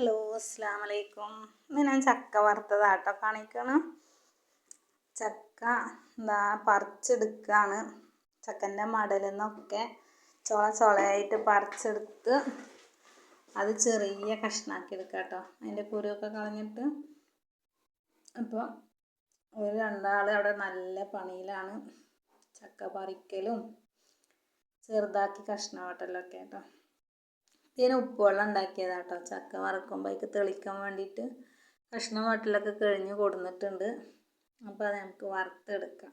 Hello അസ്സാം വലൈക്കും ഇന്ന് ഞാൻ ചക്ക വറുത്തതാട്ടോ കാണിക്കണം. ചക്ക എന്താ പറിച്ചെടുക്കുകയാണ് ചക്കന്റെ മടലിൽ നിന്നൊക്കെ ചുള ചുളയായിട്ട് പറിച്ചെടുത്ത് അത് ചെറിയ കഷ്ണാക്കി എടുക്കുക കേട്ടോ അതിന്റെ കുരുവൊക്കെ കളഞ്ഞിട്ട് അപ്പോൾ ഒരു രണ്ടാൾ അവിടെ നല്ല പണിയിലാണ് ചക്ക പറിക്കലും. ചെറുതാക്കി കഷ്ണവട്ടലൊക്കെ കേട്ടോ ഇതിന് ഉപ്പുവെള്ളം ഉണ്ടാക്കിയതാണ് കേട്ടോ ചക്ക വറക്കുമ്പോൾ അതിക്ക് തെളിക്കാൻ വേണ്ടിയിട്ട് കഷ്ണം വട്ടിലൊക്കെ കഴിഞ്ഞ് കൊടുന്നിട്ടുണ്ട്. അപ്പോൾ അത് നമുക്ക് വറുത്തെടുക്കാം.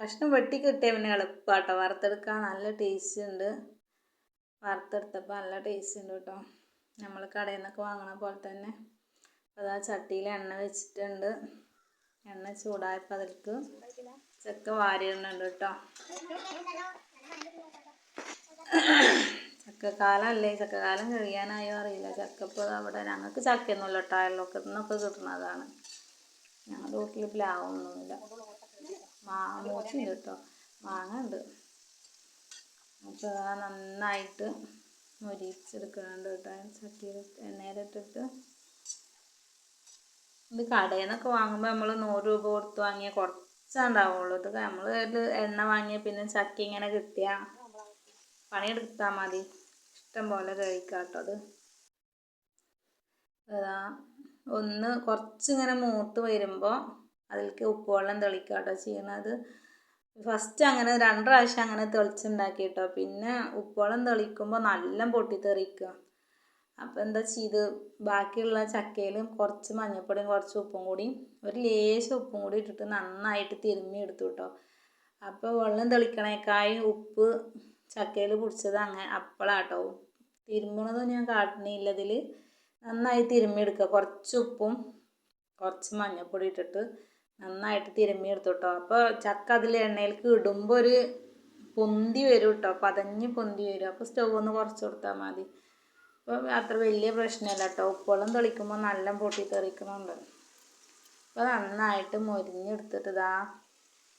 കഷ്ണം വെട്ടി കിട്ടിയ പിന്നെ എളുപ്പമാട്ടോ വറുത്തെടുക്കാൻ നല്ല ടേസ്റ്റ് ഉണ്ട്. വറുത്തെടുത്തപ്പോൾ നല്ല ടേസ്റ്റ് ഉണ്ട് കേട്ടോ. നമ്മൾ കടയിൽ നിന്നൊക്കെ വാങ്ങണ പോലെ തന്നെ. അപ്പോൾ ആ ചട്ടിയിൽ എണ്ണ വെച്ചിട്ടുണ്ട്. എണ്ണ ചൂടായപ്പോൾ അതിലേക്ക് ചക്ക വാരിയിടുന്നുണ്ട് കേട്ടോ. ചക്കക്കാലമല്ലേ ചക്കക്കാലം കഴിയാനായോ അറിയില്ല. ചക്ക ഇപ്പോൾ അവിടെ ഞങ്ങൾക്ക് ചക്കയൊന്നുമില്ല കേട്ടോ. ടയലൊക്കെ നിന്നൊക്കെ കിട്ടുന്നതാണ് ഞങ്ങളുടെ വീട്ടിൽ പ്ലാവൊന്നുമില്ല മാങ്ങ മൂച്ചിണ്ട് കേട്ടോ. മാങ്ങ ഉണ്ട്. അപ്പോൾ നന്നായിട്ട് മുരിച്ചെടുക്കുന്നുണ്ട് കേട്ടോ. ചട്ടിയിൽ എണ്ണയിലിട്ടിട്ട് ഇത് കടയിൽ നിന്നൊക്കെ വാങ്ങുമ്പോൾ നമ്മൾ നൂറ് രൂപ കൊടുത്ത് വാങ്ങിയ കുറച്ചുണ്ടാവുള്ളൂ. ഇത് നമ്മൾ എണ്ണ വാങ്ങിയ പിന്നെ ചക്ക ഇങ്ങനെ കിട്ടിയാൽ പണിയെടുത്താൽ മതി. ഇഷ്ടം പോലെ കഴിക്കാം അത്. ഒന്ന് കുറച്ചിങ്ങനെ മൂത്ത് വരുമ്പോൾ അതിലേക്ക് ഉപ്പുവെള്ളം തെളിക്കുക കേട്ടോ ചെയ്യണത്. ഫസ്റ്റ് അങ്ങനെ രണ്ട് പ്രാവശ്യം അങ്ങനെ തെളിച്ചുണ്ടാക്കി കേട്ടോ പിന്നെ ഉപ്പുവെള്ളം തെളിക്കുമ്പോൾ നല്ല പൊട്ടിത്തെറിക്കുക അപ്പോൾ എന്താ ചെയ്ത്? ബാക്കിയുള്ള ചക്കയിലും കുറച്ച് മഞ്ഞൾപ്പൊടിയും കുറച്ച് ഉപ്പും കൂടി ഒരു ലേശം ഉപ്പും കൂടി ഇട്ടിട്ട് നന്നായിട്ട് തിരുമ്മി എടുത്തു കേട്ടോ അപ്പോൾ വെള്ളം തെളിക്കണേക്കായി ഉപ്പ് ചക്കയിൽ പിടിച്ചത് അങ്ങനെ അപ്പോളാട്ടോ. തിരുമ്മണതും ഞാൻ കാട്ടണില്ല ഇതിൽ നന്നായി തിരുമ്മിയെടുക്കുക കുറച്ച് ഉപ്പും കുറച്ച് മഞ്ഞൾപ്പൊടി ഇട്ടിട്ട് നന്നായിട്ട് തിരുമ്മിയെടുത്തു കേട്ടോ അപ്പോൾ ചക്ക അതിൽ എണ്ണയിലേക്ക് ഇടുമ്പോൾ ഒരു പൊന്തി വരും കേട്ടോ പതഞ്ഞ് പൊന്തി വരും. അപ്പോൾ സ്റ്റൗ ഒന്ന് കുറച്ച് കൊടുത്താൽ മതി. അപ്പോൾ അത്ര വലിയ പ്രശ്നമില്ല കേട്ടോ ഉപ്പുവെള്ളം തെളിക്കുമ്പോൾ നല്ല പൊട്ടി തെറിക്കുന്നുണ്ട് അപ്പോൾ നന്നായിട്ട് മൊരിഞ്ഞെടുത്തിട്ട് ഇതാ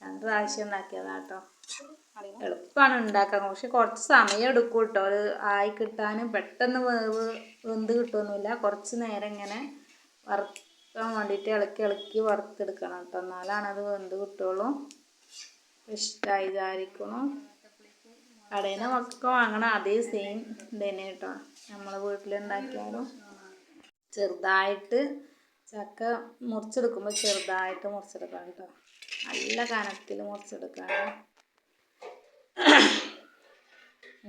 രണ്ട് പ്രാവശ്യം ഉണ്ടാക്കിയതാട്ടോ. എളുപ്പമാണ് ഉണ്ടാക്കാൻ. പക്ഷെ കുറച്ച് സമയം എടുക്കും കേട്ടോ. അത് ആയി കിട്ടാനും പെട്ടെന്ന് വേവ് വെന്ത് കിട്ടുമൊന്നുമില്ല കുറച്ച് നേരം ഇങ്ങനെ വറുക്കാൻ വേണ്ടിയിട്ട് ഇളക്കി ഇളക്കി വറുത്തെടുക്കണം കേട്ടോ. എന്നാലാണ് അത് വെന്ത് കിട്ടുള്ളൂ. ഇഷ്ടമായി വിചാരിക്കണം കടയിൽ നിന്ന് ഒക്കെ വാങ്ങണം അതേ സെയിം തന്നെ കേട്ടോ. നമ്മളെ വീട്ടിലുണ്ടാക്കിയാലും. ചെറുതായിട്ട് ചക്ക മുറിച്ചെടുക്കുമ്പോൾ ചെറുതായിട്ട് മുറിച്ചെടുക്കണം കേട്ടോ. നല്ല കനത്തിൽ മുറിച്ചെടുക്കണം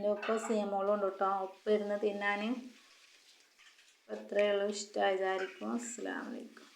എന്റെ ഒപ്പം സീമോളും ഉണ്ട് കേട്ടോ. ഒപ്പം ഇരുന്ന് തിന്നാൻ അത്രയേ ഇഷ്ടമായി. വിചാരിക്കും. അസ്സാം വലൈക്കും